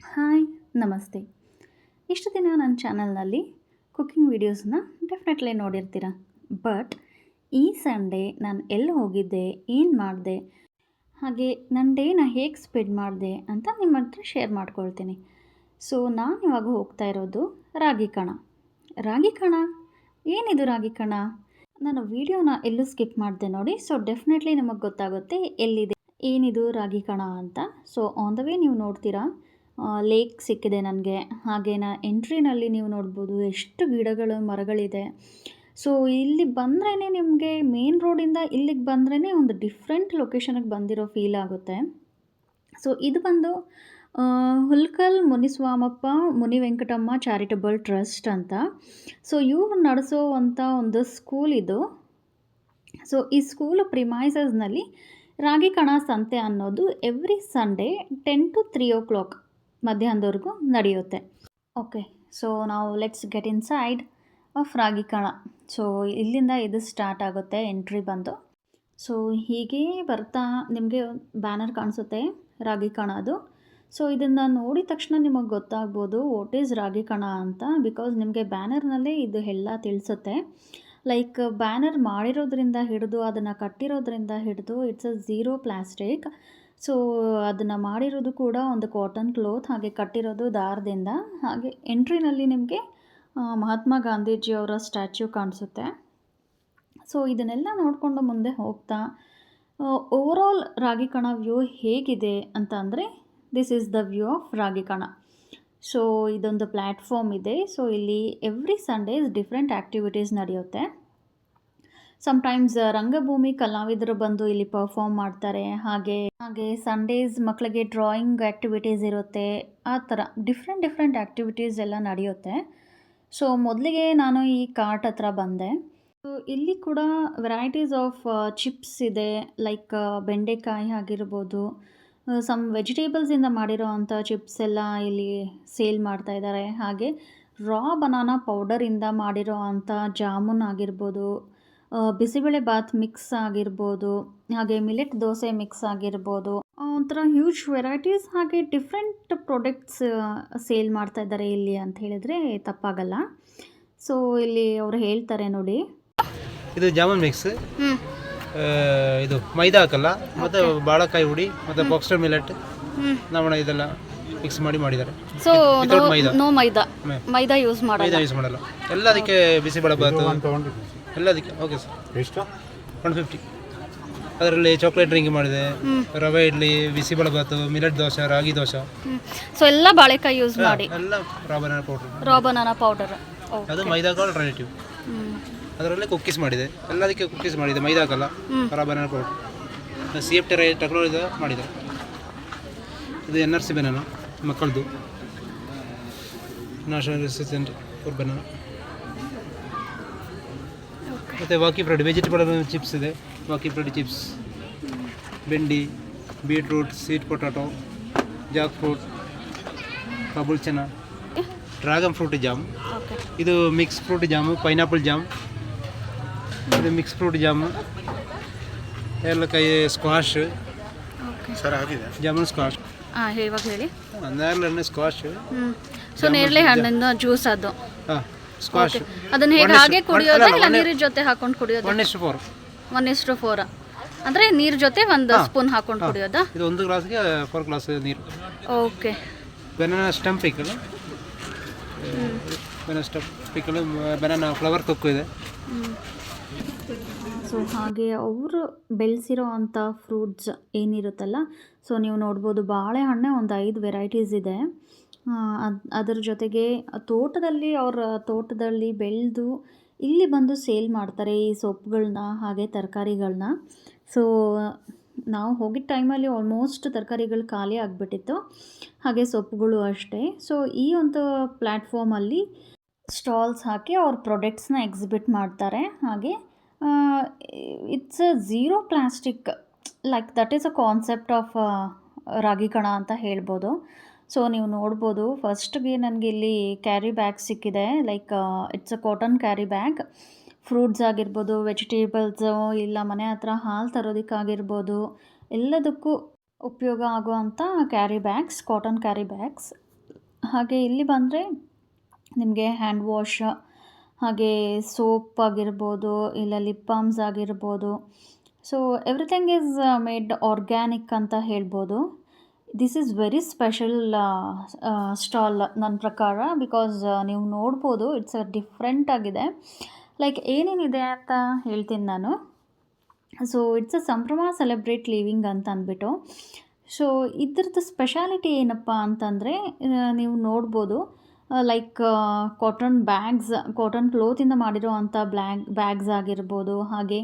Hi, ನಮಸ್ತೆ. ಇಷ್ಟು ದಿನ ನನ್ನ ಚಾನಲ್ನಲ್ಲಿ ಕುಕ್ಕಿಂಗ್ ವೀಡಿಯೋಸ್ನ ಡೆಫಿನೆಟ್ಲಿ ನೋಡಿರ್ತೀರ. ಬಟ್, ಈ ಸಂಡೇ ನಾನು ಎಲ್ಲಿ ಹೋಗಿದ್ದೆ, ಏನು ಮಾಡಿದೆ, ಹಾಗೆ ನನ್ನ ಡೇನ ಹೇಗೆ ಸ್ಪೆಂಡ್ ಮಾಡಿದೆ ಅಂತ ನಿಮ್ಮ ಹತ್ರ ಶೇರ್ ಮಾಡ್ಕೊಳ್ತೀನಿ. ಸೊ, ನಾನು ಇವಾಗ ಹೋಗ್ತಾ ಇರೋದು ರಾಗಿ ಕಣ. ರಾಗಿ ಕಣ? ಏನಿದು ರಾಗಿ ಕಣ? ನಾನು ವೀಡಿಯೋನ ಎಲ್ಲೂ ಸ್ಕಿಪ್ ಮಾಡಿದೆ ನೋಡಿ, ಸೊ ಡೆಫಿನೆಟ್ಲಿ ನಿಮಗೆ ಗೊತ್ತಾಗುತ್ತೆ ಎಲ್ಲಿದೆ, ಏನಿದು ರಾಗಿ ಕಣ ಅಂತ. ಸೊ ಆನ್ ದ ವೇ ನೀವು ನೋಡ್ತೀರಾ ಲೇಕ್ ಸಿಕ್ಕಿದೆ ನನಗೆ. ಹಾಗೆ ನಾ ಎಂಟ್ರಿನಲ್ಲಿ ನೀವು ನೋಡ್ಬೋದು ಎಷ್ಟು ಗಿಡಗಳು, ಮರಗಳಿದೆ. ಸೊ ಇಲ್ಲಿ ಬಂದ್ರೇ ನಿಮಗೆ ಮೇನ್ ರೋಡಿಂದ ಇಲ್ಲಿಗೆ ಬಂದ್ರೇ ಒಂದು ಡಿಫ್ರೆಂಟ್ ಲೊಕೇಶನಿಗೆ ಬಂದಿರೋ ಫೀಲ್ ಆಗುತ್ತೆ. ಸೊ ಇದು ಬಂದು ಹುಲ್ಕಲ್ ಮುನಿಸ್ವಾಮಪ್ಪ ಮುನಿ ವೆಂಕಟಮ್ಮ ಚಾರಿಟಬಲ್ ಟ್ರಸ್ಟ್ ಅಂತ. ಸೊ ಇವ್ರು ನಡೆಸೋವಂಥ ಒಂದು ಸ್ಕೂಲ್ ಇದು. ಸೊ ಈ ಸ್ಕೂಲ್ ಪ್ರಿಮೈಸಸ್ನಲ್ಲಿ ರಾಗಿ ಕಣ ಸಂತೆ ಅನ್ನೋದು every Sunday ten to three o'clock ಮಧ್ಯಾಹ್ನದವರೆಗೂ ನಡೆಯುತ್ತೆ. ಓಕೆ ಸೊ ನಾವು let's get inside of Ragi Kana so ಇಲ್ಲಿಂದ ಇದು ಸ್ಟಾರ್ಟ್ ಆಗುತ್ತೆ ಎಂಟ್ರಿ ಬಂದು. ಸೊ ಹೀಗೆ ಬರ್ತಾ, ನಿಮಗೆ ಬ್ಯಾನರ್ ಕಾಣಿಸುತ್ತೆ, ರಾಗಿ ಕಣ ಅದು. ಸೊ ಇದನ್ನು ನೋಡಿದ ತಕ್ಷಣ ನಿಮಗೆ ಗೊತ್ತಾಗ್ಬೋದು ವಾಟ್ ಈಸ್ ರಾಗಿ ಕಣ ಅಂತ ಬಿಕಾಸ್ ನಿಮಗೆ ಬ್ಯಾನರ್ನಲ್ಲೇ ಇದು ಎಲ್ಲ ತಿಳಿಸುತ್ತೆ. ಲೈಕ್ ಬ್ಯಾನರ್ ಮಾಡಿರೋದ್ರಿಂದ ಹಿಡಿದು, ಅದನ್ನು ಕಟ್ಟಿರೋದ್ರಿಂದ ಹಿಡಿದು it's a zero plastic so ಅದನ್ನು ಮಾಡಿರೋದು ಕೂಡ ಒಂದು ಕಾಟನ್ ಕ್ಲೋತ್ ಹಾಗೆ ಕಟ್ಟಿರೋದು ದಾರದಿಂದ. ಹಾಗೆ ಎಂಟ್ರಿನಲ್ಲಿ ನಿಮಗೆ ಮಹಾತ್ಮ ಗಾಂಧೀಜಿಯವರ ಸ್ಟ್ಯಾಚ್ಯೂ ಕಾಣಿಸುತ್ತೆ. ಸೊ ಇದನ್ನೆಲ್ಲ ನೋಡಿಕೊಂಡು ಮುಂದೆ ಹೋಗ್ತಾ ಓವರಾಲ್ ರಾಗಿ ಕಣ ವ್ಯೂ ಹೇಗಿದೆ ಅಂತ ಅಂದರೆ this is the view of Ragi Kana. So ಇದೊಂದು ಪ್ಲ್ಯಾಟ್ಫಾರ್ಮ್ ಇದೆ. ಸೊ ಇಲ್ಲಿ ಎವ್ರಿ ಸಂಡೇಸ್ ಡಿಫ್ರೆಂಟ್ ಆ್ಯಕ್ಟಿವಿಟೀಸ್ ನಡೆಯುತ್ತೆ. ಸಮ್ಟೈಮ್ಸ್ ರಂಗಭೂಮಿ ಕಲಾವಿದರು ಬಂದು ಇಲ್ಲಿ ಪರ್ಫಾರ್ಮ್ ಮಾಡ್ತಾರೆ. ಹಾಗೆ ಹಾಗೆ ಸಂಡೇಸ್ ಮಕ್ಕಳಿಗೆ ಡ್ರಾಯಿಂಗ್ ಆ್ಯಕ್ಟಿವಿಟೀಸ್ ಇರುತ್ತೆ. ಆ ಥರ ಡಿಫ್ರೆಂಟ್ ಡಿಫ್ರೆಂಟ್ ಆ್ಯಕ್ಟಿವಿಟೀಸ್ ಎಲ್ಲ ನಡೆಯುತ್ತೆ. ಸೊ ಮೊದಲಿಗೆ ನಾನು ಈ ಕಾರ್ಟ್ ಹತ್ರ ಬಂದೆ. ಇಲ್ಲಿ ಕೂಡ ವೆರೈಟೀಸ್ ಆಫ್ ಚಿಪ್ಸ್ ಇದೆ. ಲೈಕ್ ಬೆಂಡೆಕಾಯಿ ಆಗಿರ್ಬೋದು. ಸಮ್ ವೆಜಿಟೇಬಲ್ಸಿಂದ ಮಾಡಿರೋ ಅಂಥ ಚಿಪ್ಸ್ ಎಲ್ಲ ಇಲ್ಲಿ ಸೇಲ್ ಮಾಡ್ತಾ ಇದ್ದಾರೆ. ಹಾಗೆ ರಾ ಬನಾನಾ ಪೌಡರಿಂದ ಮಾಡಿರೋ ಅಂಥ ಜಾಮೂನ್ ಆಗಿರ್ಬೋದು. ಬಿಸಿಬೇಳೆ ಬಾತ್ ಮಿಕ್ಸ್ ಆಗಿರ್ಬೋದು ಹಾಗೆ ಮಿಲೆಟ್ ದೋಸೆ ಮಿಕ್ಸ್ ಆಗಿರ್ಬೋದು ಒಂಥರ ಹ್ಯೂಜ್ ವೆರೈಟೀಸ್ ಹಾಗೆ ಡಿಫ್ರೆಂಟ್ ಪ್ರಾಡಕ್ಟ್ಸ್ ಸೇಲ್ ಮಾಡ್ತಾ ಇದ್ದಾರೆ ಇಲ್ಲಿ ಅಂತ ಹೇಳಿದ್ರೆ ತಪ್ಪಾಗಲ್ಲ. ಸೊ ಇಲ್ಲಿ ಅವರು ಹೇಳ್ತಾರೆ ನೋಡಿ. ಇದು ಜಾಮೂನ್ ಮಿಕ್ಸ್ ಇದು ಮೈದಾ ಹಾಕಲ್ಲ ಮತ್ತು ಬಾಳೆಕಾಯಿ ಹುಡಿ ಮತ್ತೆ ಬಾಕ್ಸ್ಟರ್ ಮಿಲೆಟ್ ನವಣ ಇದೆಲ್ಲ ಮಿಕ್ಸ್ ಮಾಡಿ ಮಾಡಿದ್ದಾರೆ. So maida. No maida. Use ಮಾಡಲ್ಲ. ಮೈದಾ ಯೂಸ್ ಮಾಡಲ್ಲ. ಎಲ್ಲದಕ್ಕೆ ಬಿಸಿಬೇಳೆ ಬಾತು. ಎಲ್ಲದಕ್ಕೆ. ಓಕೆ ಸರ್ ಎಷ್ಟು? ಒನ್ ಫಿಫ್ಟಿ ಅದರಲ್ಲಿ ಚಾಕ್ಲೇಟ್ ಡ್ರಿಂಕ್ ಮಾಡಿದೆ ರವೆ ಇಡ್ಲಿ ಬಿಸಿ ಬಳಬಾತು ಮಿಲೆಟ್ ದೋಸೆ ರಾಗಿ ದೋಸೆ. ಸೊ ಎಲ್ಲ ಬಾಳೆಕಾಯಿ ಯೂಸ್ ಮಾಡಿ. ಎಲ್ಲ raw banana powder raw banana powder ಅದು ಮೈದಾಕ ಆಲ್ಟರ್ನೇಟಿವ್ ಅದರಲ್ಲೇ ಕುಕ್ಕೀಸ್ ಮಾಡಿದೆ. ಎಲ್ಲದಕ್ಕೆ ಕುಕ್ಕೀಸ್ ಮಾಡಿದೆ ಮೈದಾ ಹಾಕಲ್ಲ raw banana powder C F T R I technology ಮಾಡಿದೆ. ಇದು ಎನ್ ಆರ್ ಸಿ ಬೆನಾನ ಮಕ್ಕಳದು. ನ್ಯಾಷನಲ್ ರೆಸಿಸ್ಟೆಂಟ್ ಫಾರ್ ಬೆನಾನ ಮತ್ತು ವಾಕಿ ಫ್ರೈಡ್ ವೆಜಿಟೇಬಲ್ ಚಿಪ್ಸ್ ಇದೆ. ವಾಕಿ ಫ್ರೈಡ್ ಚಿಪ್ಸ್ ಬೆಂಡಿ beetroot sweet potato jackfruit ಕಬುಲ್ ಚೆನ್ನ ಡ್ರ್ಯಾಗನ್ ಫ್ರೂಟ್ ಜಾಮ್ ಓಕೆ ಇದು mix fruit jam pineapple jam ಇದು mix fruit jam ಏಲಕಾಯಿ squash sir ಆಗಿದೆ. Jamun squash ಹಾಂ ಇವಾಗ ಹೇಳಿ. ನೇರಳೆ ಸ್ಕ್ವಾಶ್ ಸೊ ನೇರಳೆ ಹಣ್ಣಿಂದ ಜ್ಯೂಸ್ ಅದು. ಹಾಂ. ಸ್ಕ್ವಾಶ್ ಅದನ್ನ ಹೇಗೆ ಹಾಗೆ ಕುಡಿಯೋದಾ ಇಲ್ಲ ನೀರಿನ ಜೊತೆ ಹಾಕೊಂಡು ಕುಡಿಯೋದು? ಒನ್ ಇಷ್ಟು ಫೋರ್ ಒನ್ ಇಷ್ಟು ಫೋರ ಅಂದರೆ ನೀರ್ ಜೊತೆ ಒಂದು ಸ್ಪೂನ್ ಹಾಕೊಂಡು ಕುಡಿಯೋದಾ? ಇದು ಒಂದು ಗ್ಲಾಸ್ಗೆ ಫೋರ್ ಗ್ಲಾಸ್ ನೀರು. Okay banana stump pickle banana stump pickle banana flower ತೊಕ್ಕು ಇದೆ. ಸೊ ಹಾಗೆ ಅವರು ಬೆಳೆಸಿರೋ ಅಂಥ ಫ್ರೂಟ್ಸ್ ಏನಿರುತ್ತಲ್ಲ ಸೊ ನೀವು ನೋಡ್ಬೋದು ಬಾಳೆಹಣ್ಣೆ ಒಂದು ಐದು ವೆರೈಟೀಸ್ ಇದೆ. ಅದು, ಅದರ ಜೊತೆಗೆ ತೋಟದಲ್ಲಿ ಅವರ ತೋಟದಲ್ಲಿ ಬೆಳೆದು ಇಲ್ಲಿ ಬಂದು ಸೇಲ್ ಮಾಡ್ತಾರೆ ಈ ಸೊಪ್ಪುಗಳನ್ನ ಹಾಗೆ ತರಕಾರಿಗಳನ್ನ ಸೊ ನಾವು ಹೋಗಿದ್ದ ಟೈಮಲ್ಲಿ ಆಲ್ಮೋಸ್ಟ್ ತರಕಾರಿಗಳು ಖಾಲಿ ಆಗಿಬಿಟ್ಟಿತ್ತು. ಹಾಗೆ ಸೊಪ್ಪುಗಳು ಅಷ್ಟೇ. ಸೊ ಈ ಒಂದು ಪ್ಲ್ಯಾಟ್ಫಾರ್ಮಲ್ಲಿ ಸ್ಟಾಲ್ಸ್ ಹಾಕಿ ಅವ್ರ ಪ್ರಾಡಕ್ಟ್ಸ್ನ ಎಕ್ಸಿಬಿಟ್ ಮಾಡ್ತಾರೆ. ಹಾಗೆ it's a zero plastic like that is a concept of ರಾಗಿ ಕಣ ಅಂತ ಹೇಳ್ಬೋದು. ಸೊ ನೀವು ನೋಡ್ಬೋದು ಫಸ್ಟ್ಗೆ ನನಗೆ ಇಲ್ಲಿ ಕ್ಯಾರಿ ಬ್ಯಾಗ್ ಸಿಕ್ಕಿದೆ. Like it's a cotton carry bag fruits ಆಗಿರ್ಬೋದು ವೆಜಿಟೇಬಲ್ಸು ಇಲ್ಲ ಮನೆ ಹತ್ರ ಹಾಲು ತರೋದಕ್ಕಾಗಿರ್ಬೋದು, ಎಲ್ಲದಕ್ಕೂ ಉಪಯೋಗ ಆಗುವಂಥ carry bags cotton carry bags ಹಾಗೆ ಇಲ್ಲಿ ಬಂದರೆ ನಿಮಗೆ ಹ್ಯಾಂಡ್ ವಾಶ್ ಹಾಗೆ ಸೋಪ್ ಆಗಿರ್ಬೋದು, ಇಲ್ಲ ಲಿಪ್ ಬಾಮ್ಸ್ ಆಗಿರ್ಬೋದು. So everything is made organic ಅಂತ ಹೇಳ್ಬೋದು. This is very special stall ನನ್ನ ಪ್ರಕಾರ ಬಿಕಾಸ್ ನೀವು ನೋಡ್ಬೋದು ಇಟ್ಸ್ ಅ ಡಿಫ್ರೆಂಟ್ ಆಗಿದೆ. ಲೈಕ್ ಏನೇನಿದೆ ಅಂತ ಹೇಳ್ತೀನಿ ನಾನು. ಸೊ ಇಟ್ಸ್ ಅ ಸಂಭ್ರಮ ಸೆಲೆಬ್ರೇಟ್ ಲಿವಿಂಗ್ ಅಂತ ಅಂದ್ಬಿಟ್ಟು. ಸೊ ಇದ್ರದ್ದು ಸ್ಪೆಷಾಲಿಟಿ ಏನಪ್ಪ ಅಂತಂದರೆ ನೀವು ನೋಡ್ಬೋದು ಲೈಕ್ ಕಾಟನ್ ಬ್ಯಾಗ್ಸ್ ಕಾಟನ್ ಕ್ಲೋತಿಂದ ಮಾಡಿರೋ ಅಂಥ ಬ್ಲ್ಯಾಗ್ ಬ್ಯಾಗ್ಸ್ ಆಗಿರ್ಬೋದು. ಹಾಗೆ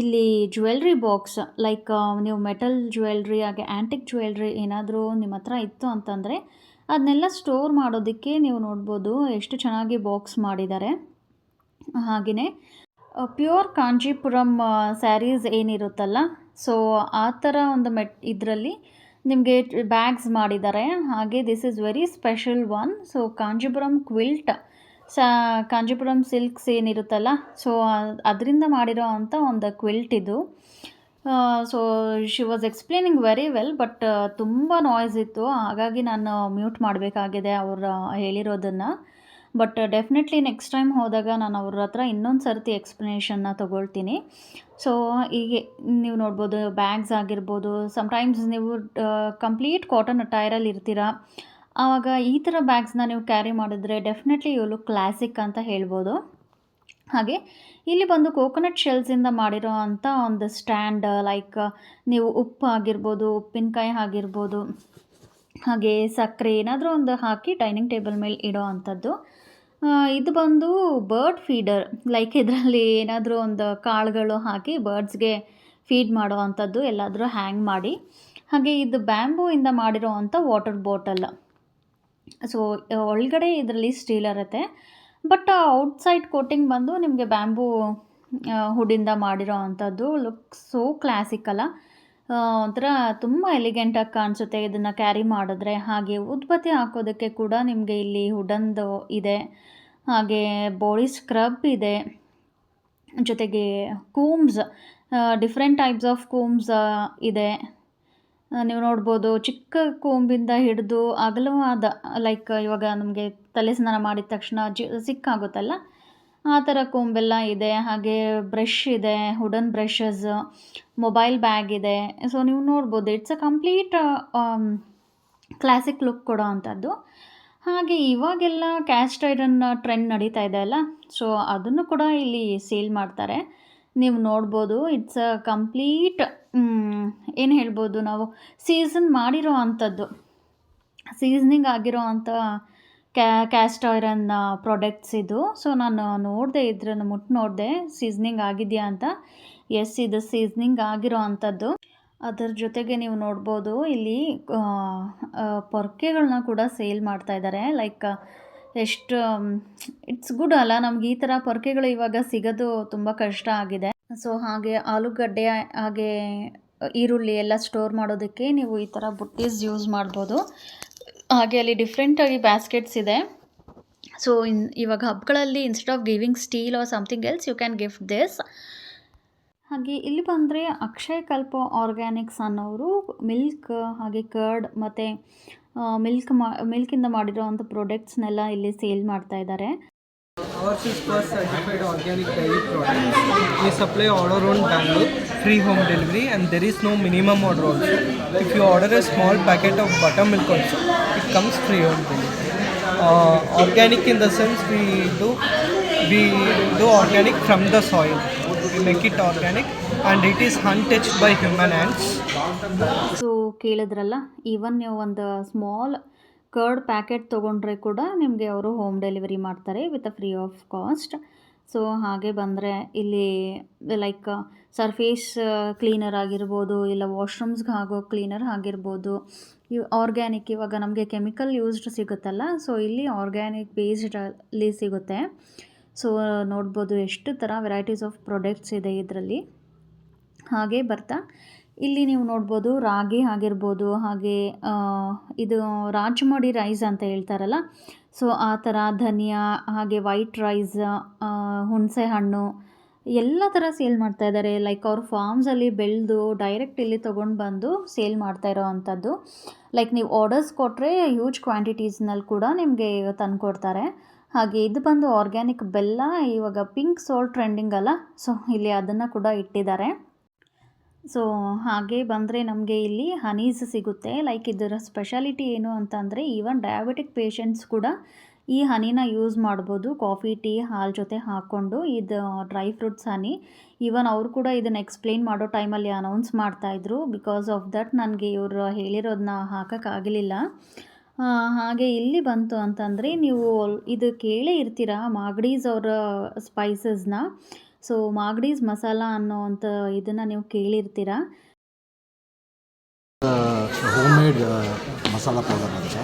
ಇಲ್ಲಿ ಜ್ಯುವೆಲ್ರಿ ಬಾಕ್ಸ್ ಲೈಕ್ ನೀವು ಮೆಟಲ್ ಜ್ಯುವೆಲ್ರಿ ಹಾಗೆ ಆ್ಯಂಟಿಕ್ ಜ್ಯುವೆಲ್ರಿ ಏನಾದರೂ ನಿಮ್ಮ ಹತ್ರ ಇತ್ತು ಅಂತಂದರೆ ಅದನ್ನೆಲ್ಲ ಸ್ಟೋರ್ ಮಾಡೋದಕ್ಕೆ ನೀವು ನೋಡ್ಬೋದು ಎಷ್ಟು ಚೆನ್ನಾಗಿ ಬಾಕ್ಸ್ ಮಾಡಿದ್ದಾರೆ. ಹಾಗೆಯೇ ಪ್ಯೂರ್ ಕಾಂಜಿಪುರಂ ಸ್ಯಾರೀಸ್ ಏನಿರುತ್ತಲ್ಲ ಸೊ ಆ ಥರ ಒಂದು ಮೆಟ್ ಇದರಲ್ಲಿ ನಿಮಗೆ ಬ್ಯಾಗ್ಸ್ ಮಾಡಿದ್ದಾರೆ. ಹಾಗೆ this is very special one so Kanchipuram quilt ಸ ಕಾಂಜಿಪುರಂ ಸಿಲ್ಕ್ಸ್ ಏನಿರುತ್ತಲ್ಲ ಸೊ ಅದರಿಂದ ಮಾಡಿರೋ ಅಂಥ ಒಂದು ಕ್ವಿಲ್ಟ್ ಇದು. So she was explaining very well but ತುಂಬ ನಾಯ್ಸ್ ಇತ್ತು. ಹಾಗಾಗಿ ನಾನು ಮ್ಯೂಟ್ ಮಾಡಬೇಕಾಗಿದೆ ಅವರು ಹೇಳಿರೋದನ್ನು. ಬಟ್ ಡೆಫಿನೆಟ್ಲಿ ನೆಕ್ಸ್ಟ್ ಟೈಮ್ ಹೋದಾಗ ನಾನು ಅವ್ರ ಹತ್ರ ಇನ್ನೊಂದು ಸರ್ತಿ ಎಕ್ಸ್ಪ್ಲನೇಷನ್ನ ತೊಗೊಳ್ತೀನಿ. ಸೊ ಹೀಗೆ ನೀವು ನೋಡ್ಬೋದು ಬ್ಯಾಗ್ಸ್ ಆಗಿರ್ಬೋದು ಸಮ್ಟೈಮ್ಸ್ ನೀವು ಕಂಪ್ಲೀಟ್ ಕಾಟನ್ ಅಟೈರಲ್ಲಿ ಇರ್ತೀರಾ, ಆವಾಗ ಈ ಥರ ಬ್ಯಾಗ್ಸ್ನ ನೀವು ಕ್ಯಾರಿ ಮಾಡಿದ್ರೆ ಡೆಫಿನೆಟ್ಲಿ ಯು ಲುಕ್ ಕ್ಲಾಸಿಕ್ ಅಂತ ಹೇಳ್ಬೋದು. ಹಾಗೆ ಇಲ್ಲಿ ಬಂದು ಕೋಕೋನಟ್ ಶೆಲ್ಸಿಂದ ಮಾಡಿರೋ ಅಂಥ ಒಂದು ಸ್ಟ್ಯಾಂಡ್ ಲೈಕ್ ನೀವು ಉಪ್ಪು ಆಗಿರ್ಬೋದು, ಉಪ್ಪಿನಕಾಯಿ ಆಗಿರ್ಬೋದು, ಹಾಗೆ ಸಕ್ಕರೆ ಏನಾದರೂ ಒಂದು ಹಾಕಿ ಡೈನಿಂಗ್ ಟೇಬಲ್ ಮೇಲೆ ಇಡೋ ಅಂಥದ್ದು. ಇದು ಬಂದು ಬರ್ಡ್ ಫೀಡರ್ ಲೈಕ್ ಇದರಲ್ಲಿ ಏನಾದರೂ ಒಂದು ಕಾಳುಗಳು ಹಾಕಿ ಬರ್ಡ್ಸ್ಗೆ ಫೀಡ್ ಮಾಡುವಂಥದ್ದು ಎಲ್ಲಾದರೂ ಹ್ಯಾಂಗ್ ಮಾಡಿ. ಹಾಗೆ ಇದು ಬ್ಯಾಂಬೂಯಿಂದ ಮಾಡಿರೋ ಅಂಥ ವಾಟರ್ ಬಾಟಲ್ ಸೊ ಒಳಗಡೆ ಇದರಲ್ಲಿ ಸ್ಟೀಲ್ ಇರುತ್ತೆ. ಬಟ್ ಔಟ್ಸೈಡ್ ಕೋಟಿಂಗ್ ಬಂದು ನಿಮಗೆ ಬ್ಯಾಂಬೂ ಹುಡಿಂದ ಮಾಡಿರೋ ಅಂಥದ್ದು ಲುಕ್ ಸೋ ಕ್ಲಾಸಿಕ್ ಅಲ್ಲ ಆ, ಒಂಥರ ತುಂಬ ಎಲಿಗೆಂಟಾಗಿ ಕಾಣಿಸುತ್ತೆ ಇದನ್ನು ಕ್ಯಾರಿ ಮಾಡಿದ್ರೆ. ಹಾಗೆ ಉದ್ಬತ್ತಿ ಹಾಕೋದಕ್ಕೆ ಕೂಡ ನಿಮಗೆ ಇಲ್ಲಿ ವುಡನ್ದು ಇದೆ. ಹಾಗೆ ಬಾಡಿ ಸ್ಕ್ರಬ್ ಇದೆ. ಜೊತೆಗೆ combs different types of combs ಇದೆ. ನೀವು ನೋಡ್ಬೋದು ಚಿಕ್ಕ ಕೂಂಬಿಂದ ಹಿಡಿದು ಅಗಲವಾದ ಲೈಕ್ ಇವಾಗ ನಮಗೆ ತಲೆ ಸ್ನಾನ ಮಾಡಿದ ತಕ್ಷಣ ಜಿ, ಸಿಕ್ಕಾಗುತ್ತಲ್ಲ? ಆ ಥರ ಕೊಂಬೆಲ್ಲ ಇದೆ, ಹಾಗೆ ಬ್ರಷ್ ಇದೆ ವುಡನ್ ಬ್ರಷಸ್ ಮೊಬೈಲ್ ಬ್ಯಾಗ್ ಇದೆ. ಸೊ ನೀವು ನೋಡ್ಬೋದು it's a complete classic look ಕೊಡೋ ಅಂಥದ್ದು. ಹಾಗೆ ಇವಾಗೆಲ್ಲ ಕ್ಯಾಸ್ಟ್ ಐರನ್ ಟ್ರೆಂಡ್ ನಡೀತಾ ಇದೆ ಅಲ್ಲ? ಸೊ ಅದನ್ನು ಕೂಡ ಇಲ್ಲಿ ಸೇಲ್ ಮಾಡ್ತಾರೆ. ನೀವು ನೋಡ್ಬೋದು ಇಟ್ಸ್ ಅ ಕಂಪ್ಲೀಟ್ ಏನು ಹೇಳ್ಬೋದು ನಾವು ಸೀಸನ್ ಮಾಡಿರೋ ಅಂಥದ್ದು. ಸೀಸನಿಂಗ್ ಆಗಿರೋ ಅಂಥ ಕ್ಯಾ ಕ್ಯಾಸ್ಟ್ ಐರನ್ ಪ್ರಾಡಕ್ಟ್ಸ್ ಇದು. ಸೊ ನಾನು ನೋಡಿದೆ, ಇದ್ರನ್ನು ಮುಟ್ಟು ನೋಡಿದೆ. ಸೀಸ್ನಿಂಗ್ ಆಗಿದೆಯಾ ಅಂತ? ಎಸ್ ಇದು ಸೀಸ್ನಿಂಗ್ ಆಗಿರೋ ಅಂಥದ್ದು ಅದರ ಜೊತೆಗೆ ನೀವು ನೋಡ್ಬೋದು, ಇಲ್ಲಿ ಪೊರ್ಕೆಗಳನ್ನ ಕೂಡ ಸೇಲ್ ಮಾಡ್ತಾ ಇದ್ದಾರೆ ಲೈಕ್ ಎಷ್ಟು ಇಟ್ಸ್ ಗುಡ್ ಅಲ್ಲ. ನಮ್ಗೆ ಈ ಥರ ಪೊರ್ಕೆಗಳು ಇವಾಗ ಸಿಗೋದು ತುಂಬ ಕಷ್ಟ ಆಗಿದೆ. ಸೊ ಹಾಗೆ ಆಲೂಗಡ್ಡೆ, ಹಾಗೆ ಈರುಳ್ಳಿ ಎಲ್ಲ ಸ್ಟೋರ್ ಮಾಡೋದಕ್ಕೆ ನೀವು ಈ ಥರ ಬುಟ್ಟೀಸ್ ಯೂಸ್ ಮಾಡ್ಬೋದು. ಹಾಗೆ ಅಲ್ಲಿ ಡಿಫ್ರೆಂಟಾಗಿ ಬ್ಯಾಸ್ಕೆಟ್ಸ್ ಇದೆ. ಸೊ ಇನ್, ಇವಾಗ ಹಬ್ಗಳಲ್ಲಿ instead of giving steel or something else you can gift this ಹಾಗೆ ಇಲ್ಲಿ ಬಂದರೆ ಅಕ್ಷಯ್ ಕಲ್ಪ ಆರ್ಗ್ಯಾನಿಕ್ಸ್ ಅನ್ನೋರು ಮಿಲ್ಕ್ ಹಾಗೆ ಕರ್ಡ್ ಮತ್ತು ಮಿಲ್ಕ್ ಮಾ ಮಿಲ್ಕಿಂದ ಮಾಡಿರೋ ಅಂಥ ಪ್ರಾಡಕ್ಟ್ಸ್ನೆಲ್ಲ ಇಲ್ಲಿ ಸೇಲ್ ಮಾಡ್ತಾ ಇದ್ದಾರೆ. Ours is first certified organic dairy product. We supply order on Bangalore, free home delivery, and there is no minimum order also. If you order a small packet of buttermilk also, it comes free home delivery. Uh, organic in the sense we do we do organic from the soil. We make it organic, and it is untouched by human hands. So ಕೇಳಿದ್ರಲ್ಲ even ನೀವು ಒಂದು small curd packet ತೊಗೊಂಡ್ರೆ ಕೂಡ ನಿಮಗೆ ಅವರು home delivery ಮಾಡ್ತಾರೆ with free of cost so ಹಾಗೆ ಬಂದರೆ ಇಲ್ಲಿ ಲೈಕ್ ಸರ್ಫೇಸ್ ಕ್ಲೀನರ್ ಆಗಿರ್ಬೋದು, ಇಲ್ಲ ವಾಶ್ರೂಮ್ಸ್ಗೆ ಆಗೋ ಕ್ಲೀನರ್ ಆಗಿರ್ಬೋದು. ಇವು ಆರ್ಗ್ಯಾನಿಕ್ ಇವಾಗ ನಮಗೆ ಕೆಮಿಕಲ್ ಯೂಸ್ಡ್ ಸಿಗುತ್ತಲ್ಲ ಸೊ ಇಲ್ಲಿ ಆರ್ಗ್ಯಾನಿಕ್ ಬೇಸ್ಡಲ್ಲಿ ಸಿಗುತ್ತೆ. ಸೊ ನೋಡ್ಬೋದು ಎಷ್ಟು ಥರ ವೆರೈಟೀಸ್ ಆಫ್ ಪ್ರಾಡಕ್ಟ್ಸ್ ಇದೆ ಇದರಲ್ಲಿ. ಹಾಗೆ ಬರ್ತಾ. ಇಲ್ಲಿ ನೀವು ನೋಡ್ಬೋದು ರಾಗಿ ಆಗಿರ್ಬೋದು, ಹಾಗೆ ಇದು ರಾಜ್ಮಡಿ ರೈಸ್ ಅಂತ ಹೇಳ್ತಾರಲ್ಲ. ಸೊ ಆ ಥರ ಧನಿಯಾ, ಹಾಗೆ ವೈಟ್ ರೈಸ್ ಹುಣಸೆ ಹಣ್ಣು, ಎಲ್ಲ ಥರ ಸೇಲ್ ಮಾಡ್ತಾ ಇದ್ದಾರೆ. ಲೈಕ್ ಅವ್ರ ಫಾರ್ಮ್ಸಲ್ಲಿ ಬೆಳೆದು ಡೈರೆಕ್ಟ್ ಇಲ್ಲಿ ತೊಗೊಂಡು ಬಂದು ಸೇಲ್ ಮಾಡ್ತಾ ಇರೋ ಅಂಥದ್ದು. ಲೈಕ್ ನೀವು ಆರ್ಡರ್ಸ್ ಕೊಟ್ಟರೆ ಹ್ಯೂಜ್ ಕ್ವಾಂಟಿಟೀಸ್ನಲ್ಲಿ ಕೂಡ ನಿಮಗೆ ತಂದುಕೊಡ್ತಾರೆ ಹಾಗೆ ಇದು ಬಂದು ಆರ್ಗ್ಯಾನಿಕ್ ಬೆಲ್ಲ, ಇವಾಗ ಪಿಂಕ್ ಸೋಲ್ ಟ್ರೆಂಡಿಂಗ್ ಅಲ್ಲ. ಸೊ ಇಲ್ಲಿ ಅದನ್ನು ಕೂಡ ಇಟ್ಟಿದ್ದಾರೆ. ಸೊ ಹಾಗೆ ಬಂದರೆ ನಮಗೆ ಇಲ್ಲಿ ಹನೀಸ್ ಸಿಗುತ್ತೆ. ಲೈಕ್ ಇದರ ಸ್ಪೆಷಾಲಿಟಿ ಏನು ಅಂತಂದರೆ ಈವನ್ ಡಯಾಬಿಟಿಕ್ ಪೇಷಂಟ್ಸ್ ಕೂಡ ಈ ಹನಿನ ಯೂಸ್ ಮಾಡ್ಬೋದು. ಕಾಫಿ ಟೀ ಹಾಲು ಜೊತೆ ಹಾಕ್ಕೊಂಡು ಇದು ಡ್ರೈ ಫ್ರೂಟ್ಸ್ ಹನಿ. ಈವನ್ ಅವರು ಕೂಡ ಇದನ್ನು ಎಕ್ಸ್ಪ್ಲೇನ್ ಮಾಡೋ ಟೈಮಲ್ಲಿ ಅನೌನ್ಸ್ ಮಾಡ್ತಾಯಿದ್ರು ಬಿಕಾಸ್ ಆಫ್ ದಟ್ ನನಗೆ ಇವರು ಹೇಳಿರೋದನ್ನ ಹಾಕೋಕ್ಕಾಗಲಿಲ್ಲ ಹಾಗೆ ಇಲ್ಲಿ ಬಂತು ಅಂತಂದರೆ ನೀವು ಇದು ಕೇಳೇ ಇರ್ತೀರಾ ಮಾಗಡೀಸ್ ಅವರ ಸ್ಪೈಸಸ್ನ ಸೊ ಮಾಗಡೀಸ್ ಮಸಾಲ ಅನ್ನೋವಂಥ ಇದನ್ನು ನೀವು ಕೇಳಿರ್ತೀರಾ? ಹೋಮ್ ಮೇಡ್ ಮಸಾಲ ಪೌಡರ್ ಅಂತ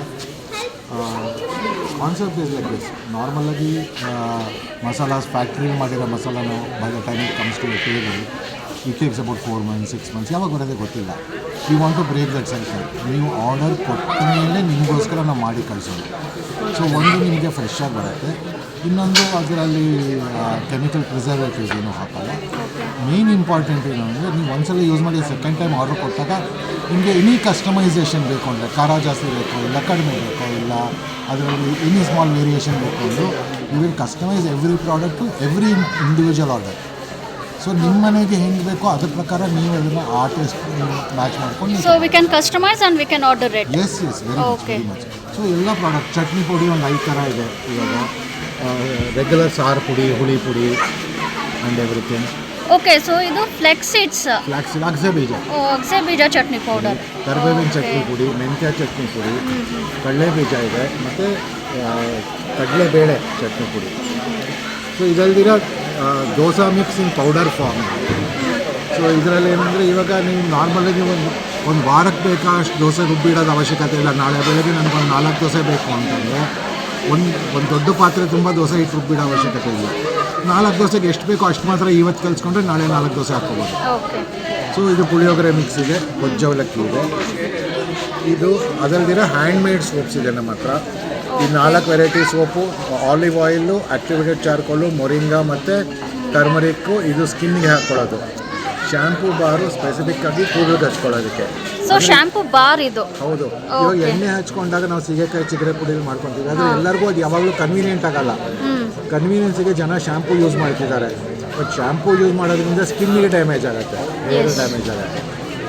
ಕಾನ್ಸೆಪ್ಟ್ ಇಸ್ ಲೈಕ್ ದಿಸ್ ನಾರ್ಮಲಾಗಿ ಮಸಾಲಾಸ್ ಫ್ಯಾಕ್ಟ್ರಿ ಮಾಡಿರೋ ಮಸಾಲಾನ by the time comes to table it takes about four months six months ಯಾವಾಗ ಬರೋದೇ ಗೊತ್ತಿಲ್ಲ. You want to break that cycle ನೀವು ಆರ್ಡರ್ ಕೊಟ್ಟ ಮೇಲೆ ನಿಮಗೋಸ್ಕರ ನಾವು ಮಾಡಿ ಕಳಿಸೋದು. ಸೊ ಒಂದು ನಿಮಗೆ ಫ್ರೆಶ್ ಆಗಿ ಬರುತ್ತೆ. ಇನ್ನೊಂದು ಅದರಲ್ಲಿ ಕೆಮಿಕಲ್ ಪ್ರಿಸರ್ವೇಟಿವ್ಸ್ ಏನೂ ಹಾಕಲ್ಲ. ಮೇನ್ ಇಂಪಾರ್ಟೆಂಟ್ ಏನು ಅಂದರೆ ನೀವು ಒಂದ್ಸಲ ಯೂಸ್ ಮಾಡಿ ಸೆಕೆಂಡ್ ಟೈಮ್ ಆರ್ಡರ್ ಕೊಟ್ಟಾಗ ನಿಮಗೆ ಎನಿ ಕಸ್ಟಮೈಸೇಷನ್ ಬೇಕು ಅಂದರೆ ಖಾರ ಜಾಸ್ತಿ ಬೇಕು ಇಲ್ಲ ಕಡಿಮೆ ಬೇಕು ಇಲ್ಲ ಅದರಲ್ಲಿ ಎನಿ ಸ್ಮಾಲ್ ವೇರಿಯೇಷನ್ ಬೇಕು ಅಂದರೆ you will customise every product every individual order so ನಿಮ್ಮ ಮನೆಗೆ ಹೆಂಗೆ ಬೇಕೋ ಅದ್ರ ಪ್ರಕಾರ ನೀವು ಅದನ್ನು ಆ ಟೇಸ್ಟ್ ಮ್ಯಾಚ್ ಮಾಡ್ಕೊಂಡು so we can customise and we can order yes yes. Very much so ಎಲ್ಲ ಪ್ರಾಡಕ್ಟ್ ಚಟ್ನಿ ಪುಡಿ ಒಂದು ಐದು ಥರ ಇದೆ ಇವಾಗ. ರೆಗ್ಯುಲರ್ ಸಾರ್ ಪುಡಿ ಹುಳಿ ಪುಡಿ ಆ್ಯಂಡ್ ಎವ್ರಿಥಿಂಗ್ ಓಕೆ ಸೊ ಇದು ಫ್ಲೆಕ್ಸ್ ಸೀಡ್ಸ್ ಫ್ಲಾಕ್ಸ್ ಅಗಸೆ ಬೀಜ. ಅಗಸೆ ಬೀಜ ಚಟ್ನಿ ಪೌಡರ್ ಕರಿಬೇವಿನ ಚಟ್ನಿ ಪುಡಿ ಮೆಂತ್ಯ ಚಟ್ನಿ ಪುಡಿ ಕಡಲೆ ಬೀಜ ಇದೆ ಮತ್ತು ಕಡಲೆಬೇಳೆ ಚಟ್ನಿ ಪುಡಿ. So ಇದಲ್ದಿರೋ dosa mix in powder form so ಇದರಲ್ಲಿ ಏನಂದರೆ ಇವಾಗ ನೀವು ನಾರ್ಮಲಾಗಿ ಒಂದು ಒಂದು ವಾರಕ್ಕೆ ಬೇಕಾ ಅಷ್ಟು ದೋಸೆ ರುಬ್ಬಿಡೋದು ಅವಶ್ಯಕತೆ ಇಲ್ಲ. ನಾಳೆ ಬೆಳಗ್ಗೆ ನನಗೆ ಒಂದು ನಾಲ್ಕು ದೋಸೆ ಬೇಕು ಅಂತಂದರೆ ಒಂದು ಒಂದು ದೊಡ್ಡ ಪಾತ್ರೆ ತುಂಬ ದೋಸೆ ಇಟ್ಟು ರುಬ್ಬಿಡೋ ಅವಶ್ಯಕತೆ ಇಲ್ಲ. ನಾಲ್ಕು ದೋಸೆಗೆ ಎಷ್ಟು ಬೇಕೋ ಅಷ್ಟು ಮಾತ್ರ ಇವತ್ತು ಕಲಿಸ್ಕೊಂಡ್ರೆ ನಾಳೆ ನಾಲ್ಕು ದೋಸೆ ಹಾಕ್ಕೋಬೋದು. ಸೊ ಇದು ಪುಳಿಯೋಗರೆ ಮಿಕ್ಸ್ ಇದೆ ಗೊಜ್ಜ ಅವಲಕ್ಕಿ ಇದೆ. ಇದು ಅದಲ್ದಿರೋ ಹ್ಯಾಂಡ್ ಮೇಡ್ ಸೋಪ್ಸ್ ಇದೆ ನಮ್ಮ ಹತ್ರ. ಈ ನಾಲ್ಕು variety soap olive oil activated charcoal moringa ಮತ್ತು ಟರ್ಮರಿಕ್ಕು ಇದು ಸ್ಕಿನ್ನಿಗೆ ಹಾಕ್ಕೊಳ್ಳೋದು ಶ್ಯಾಂಪೂ ಬಾರು ಸ್ಪೆಸಿಫಿಕ್ ಆಗಿ ಕೂದಲು ಹಚ್ಕೊಳ್ಳೋದಕ್ಕೆ ಸೊ ಶಾಂಪೂ ಬಾರ್ ಇದು. ಹೌದು. ಇವಾಗ ಎಣ್ಣೆ ಹಚ್ಕೊಂಡಾಗ ನಾವು ಸೀಗೆಕಾಯಿ ಚಿಗರೆ ಪುಡಿಲಿ ಮಾಡ್ಕೊಂತೀವಿ. ಆದರೆ ಎಲ್ಲರಿಗೂ ಅದು ಯಾವಾಗಲೂ ಕನ್ವೀನಿಯೆಂಟ್ ಆಗಲ್ಲ. ಕನ್ವೀನಿಯನ್ಸಿಗೆ ಜನ ಶಾಂಪೂ ಯೂಸ್ ಮಾಡ್ತಿದ್ದಾರೆ. ಬಟ್ ಶಾಂಪೂ ಯೂಸ್ ಮಾಡೋದ್ರಿಂದ ಸ್ಕಿನ್ನಿಗೆ ಡ್ಯಾಮೇಜ್ ಆಗುತ್ತೆ. ಹೇರ್ ಡ್ಯಾಮೇಜ್ ಆಗುತ್ತೆ.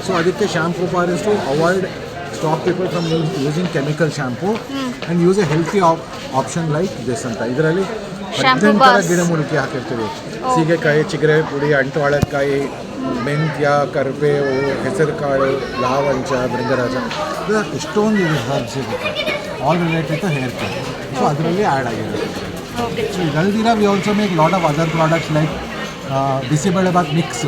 ಸೊ ಅದಕ್ಕೆ shampoo bar is to avoid stop people from using chemical shampoo and use a healthy option like this ಅಂತ. ಇದರಲ್ಲಿ ಹದಿನೆಂಟು. ಗಿಡಮೂಲಿಕೆ ಹಾಕಿರ್ತೀವಿ. ಸೀಗೆಕಾಯಿ ಚಿಗರೆ ಪುಡಿ ಅಂಟು ಹಳಕಾಯಿ ಮೆಂತ್ಯ ಕರಿಬೇವು ಹೆಸರುಕಾಳು ಲಾವಂಚ ಇದು ಎಷ್ಟೊಂದು ಇದು ಹರ್ಬ್ಸ್ ಇರುತ್ತೆ. All related to hair care so ಅದರಲ್ಲಿ ಆ್ಯಡ್ ಆಗಿರುತ್ತೆ. So ಇದಲ್ದಿರ we also make lot of other products like bisibele bath mix